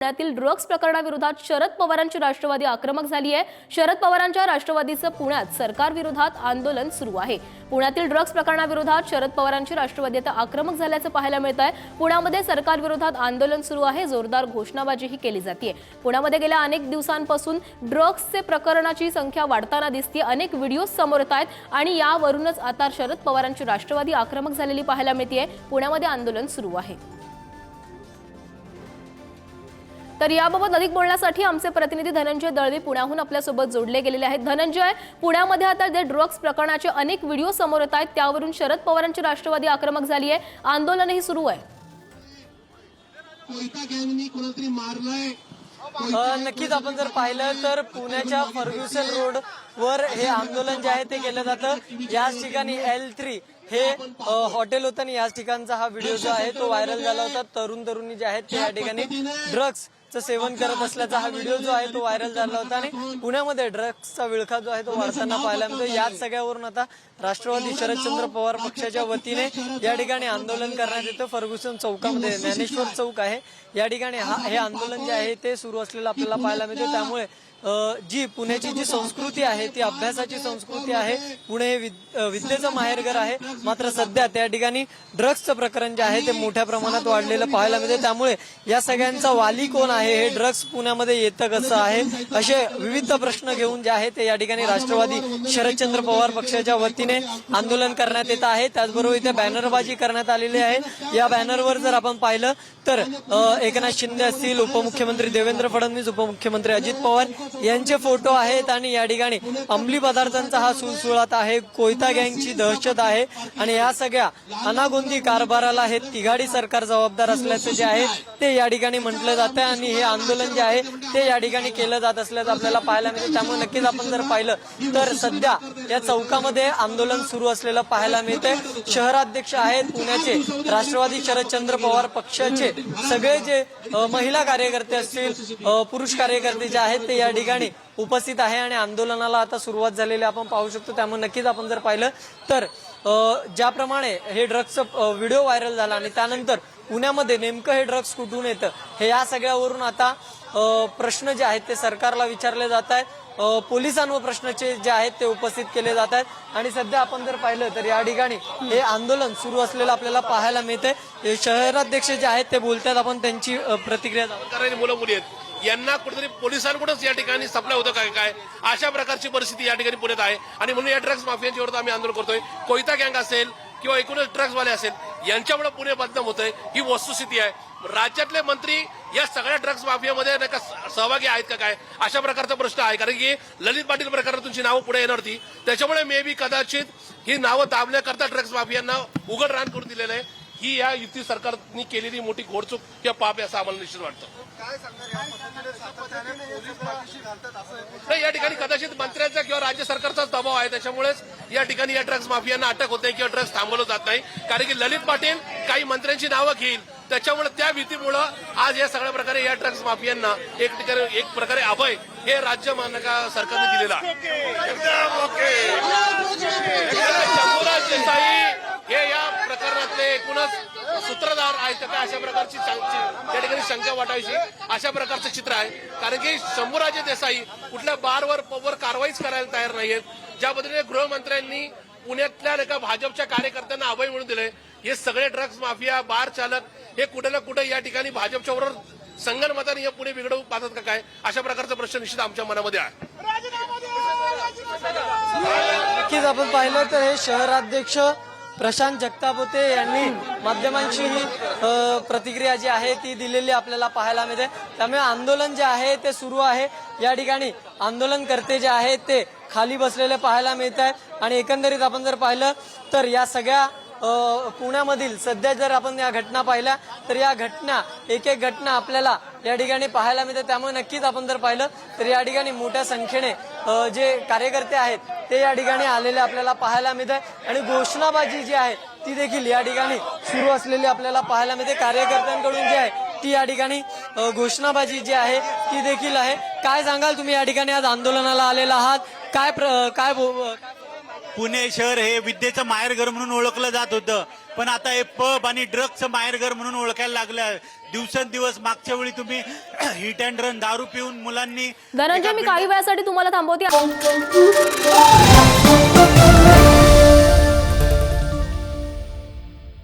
पुण्यातील ड्रग्ज प्रकरणाविरोधात शरद पवारांची राष्ट्रवादी आक्रमक झाली आहे. शरद पवारांच्या राष्ट्रवादीचं पुण्यात सरकारविरोधात आंदोलन सुरू आहे. पुण्यातील ड्रग्ज प्रकरणाविरोधात शरद पवारांची राष्ट्रवादी आता आक्रमक झाल्याचं पाहायला मिळत आहे पुण्यामध्ये सरकारविरोधात आंदोलन सुरू आहे जोरदार घोषणाबाजीही केली जाते पुण्यामध्ये गेल्या अनेक दिवसांपासून ड्रग्जचे प्रकरणाची संख्या वाढताना दिसते अनेक व्हिडिओ समोर येत आहेत आणि यावरूनच आता शरद पवारांची राष्ट्रवादी आक्रमक झालेली पाहायला मिळते पुण्यामध्ये आंदोलन सुरू आहे. तर याबाबत अधिक बोलण्यासाठी आमचे प्रतिनिधी धनंजय दळवी पुण्याहून आपल्यासोबत जोडले गेलेले आहेत. धनंजय पुण्यामध्ये आता जे ड्रग्ज प्रकरणाचे अनेक व्हिडिओ समोर येत आहेत त्यावरून शरद पवारांची राष्ट्रवादी आक्रमक झाली आहे. आंदोलनही सुरू आहे. नक्कीच आपण जर पाहिलं तर पुण्याच्या फर्ग्युसन रोड वर हे आंदोलन जे आहे ते केलं जातं. याच ठिकाणी एल थ्री हे हॉटेल होतं आणि याच ठिकाणचा हा व्हिडिओ जो आहे तो व्हायरल झाला होता. तरुण तरुणी जे आहेत ते या ठिकाणी ड्रग्स चं सेवन करत असल्याचा हा व्हिडिओ जो आहे तो व्हायरल झाला होता. आणि पुण्यामध्ये ड्रग्सचा विळखा जो आहे तो वाढताना पाहायला मिळतो. याच सगळ्यावरून आता राष्ट्रवादी शरदचंद्र पवार पक्षाच्या वतीने या ठिकाणी आंदोलन करण्यात येतं. फर्ग्युसन चौकामध्ये ज्ञानेश्वर चौक आहे. या ठिकाणी हा हे आंदोलन जे आहे ते सुरू असलेलं आपल्याला पाहायला मिळते. त्यामुळे जी पुण्याची जी संस्कृती आहे ती अभ्यासाची संस्कृती आहे. पुणे हे विद्येचं माहेरघर आहे. मात्र सध्या त्या ठिकाणी ड्रग्सचं प्रकरण जे आहे ते मोठ्या प्रमाणात वाढलेलं पाहायला मिळते त्यामुळे या सगळ्यांचा वाली कोण आहे हे ड्रग्स पुण्यामध्ये येतं कसं आहे? असे विविध प्रश्न घेऊन जे आहे ते या ठिकाणी राष्ट्रवादी शरदचंद्र पवार पक्षाच्या वतीने आंदोलन करण्यात येत आहे. त्याचबरोबर इथे बॅनरबाजी करण्यात आलेली आहे. या बॅनरवर जर आपण पाहिलं तर एकनाथ शिंदे असतील उपमुख्यमंत्री देवेंद्र फडणवीस उपमुख्यमंत्री अजित पवार यांचे फोटो आहेत आणि या ठिकाणी अंमली पदार्थांचा हा सुळसुळात आहे कोयता गँगची दहशत आहे आणि या सगळ्या अनागोंदी कारभाराला हे तिघाडी सरकार जबाबदार असल्याचं जे आहे ते या ठिकाणी म्हटलं जातं आणि हे आंदोलन जे आहे ते या ठिकाणी केलं जात असल्याचं आपल्याला पाहायला मिळतं. त्यामुळे नक्कीच आपण जर पाहिलं तर सध्या या चौकामध्ये आंदोलन सुरू असलेलं पाहायला मिळतंय. शहराध्यक्ष आहेत पुण्याचे राष्ट्रवादी शरदचंद्र पवार पक्षाचे सगळे जे महिला कार्यकर्ते असतील पुरुष कार्यकर्ते जे आहेत ते या ठिकाणी उपस्थित आहे आणि आंदोलनाला आता सुरुवात झालेली आपण पाहू शकतो. त्यामुळे नक्कीच आपण जर पाहिलं तर ज्याप्रमाणे हे ड्रग्सचं व्हिडिओ व्हायरल झाला आणि त्यानंतर पुण्यामध्ये नेमकं हे ड्रग्स कुठून येतं हे या सगळ्यावरून आता प्रश्न जे आहेत ते सरकारला विचारले जात आहेत. पोलिसांवर प्रश्नाचे जे आहेत ते उपस्थित केले जात आहेत. आणि सध्या आपण जर पाहिलं तर या ठिकाणी हे आंदोलन सुरू असलेलं आपल्याला पाहायला मिळतंय. शहराध्यक्ष जे आहेत ते बोलतात आपण त्यांची प्रतिक्रिया मुलं मुली आहेत. यांना कुठेतरी पोलिसांकडूनच या ठिकाणी सप्लाय होतं काय काय? अशा प्रकारची परिस्थिती या ठिकाणी पुण्यात आहे. आणि म्हणून या ड्रग्ज माफियांच्या विरोधात आम्ही आंदोलन करतोय. कोयता गँग असेल किंवा एकूणच ड्रग्ज वाले असेल यांच्यामुळे पुणे बदनाम होतंय. ही वस्तुस्थिती आहे. राज्यातले मंत्री या सगळ्या ड्रग्ज माफियामध्ये नाही का सहभागी आहेत का काय? अशा प्रकारचा प्रश्न आहे. कारण की ललित पाटील प्रकारात तुमची नावं पुढे येणार होती. त्याच्यामुळे मे बी कदाचित ही नावं दाबण्याकरता ड्रग्ज माफियांना उघड रान करून दिलेलं आहे. ही या युती सरकारनी केलेली मोठी घोडचूक किंवा पाप आहे असं आम्हाला निश्चित वाटतं नाही या ठिकाणी कदाचित मंत्र्यांचा किंवा राज्य सरकारचाच दबाव आहे त्याच्यामुळेच या ठिकाणी या ड्रग्ज माफियांना अटक होत नाही किंवा ड्रग्ज थांबवलं जात नाही कारण की ललित पाटील काही मंत्र्यांची नावं घेईल त्याच्यामुळे त्या भीतीमुळं आज या सगळ्या प्रकारे या ड्रग्ज माफियांना एक ठिकाणी एक प्रकारे अभय हे राज्य मानका सरकारने दिलेलं आहे शंभूराज देसाई हे या प्रकरणातले एकूणच सूत्रधार आहेत का काय अशा प्रकारची त्या ठिकाणी शंका वाटायची. अशा प्रकारचं चित्र आहे. कारण की शंभूराजे देसाई कुठल्या बारवर पबवर कारवाईच करायला तयार नाहीयेत. ज्या पद्धतीने गृहमंत्र्यांनी पुण्यातल्या नाही का भाजपच्या कार्यकर्त्यांना अभय म्हणून दिले. हे सगळे ड्रग्ज माफिया बार चालक हे कुठे ना कुठे या ठिकाणी भाजपच्या बरोबर संगनमताने हे पुणे बिघडवू पाहतात का काय? अशा प्रकारचा प्रश्न निश्चित आमच्या मनामध्ये आहे. नक्कीच आपण पाहिलं तर हे शहराध्यक्ष प्रशांत जगताप होते यांनी माध्यमांची ही प्रतिक्रिया जी आहे ती दिलेली आपल्याला पाहायला मिळते. त्यामुळे आंदोलन जे आहे ते सुरू आहे. या ठिकाणी आंदोलनकर्ते जे आहेत ते खाली बसलेले पाहायला मिळत आहेत. आणि एकंदरीत आपण जर पाहिलं तर या सगळ्या पुण्यामधील सध्या जर आपण या घटना पाहिल्या तर या घटना एक एक घटना आपल्याला या ठिकाणी पाहायला मिळते. त्यामुळे नक्कीच आपण जर पाहिलं तर या ठिकाणी मोठ्या संख्येने जे कार्यकर्ते आहेत ते या ठिकाणी आलेले आपल्याला पाहायला मिळत आहे आणि घोषणाबाजी जी आहे ती देखील या ठिकाणी सुरू असलेली आपल्याला पाहायला मिळते. कार्यकर्त्यांकडून जी आहे ती या ठिकाणी घोषणाबाजी जी आहे ती देखील आहे. काय सांगाल तुम्ही या ठिकाणी? आज आंदोलनाला आलेला आहात. काय प्र- काय बो- पुणे शहर हे विद्येचं माहेरघर म्हणून ओळखलं जात होतं. पण आता हे पब आणि ड्रग्सचं माहेरघर म्हणून ओळखायला लागलं दिवसेंदिवस मागच्या वेळी तुम्ही हिट अँड रन दारू पिऊन मुलांनी धनंजय मी काही वेळासाठी तुम्हाला थांबवते.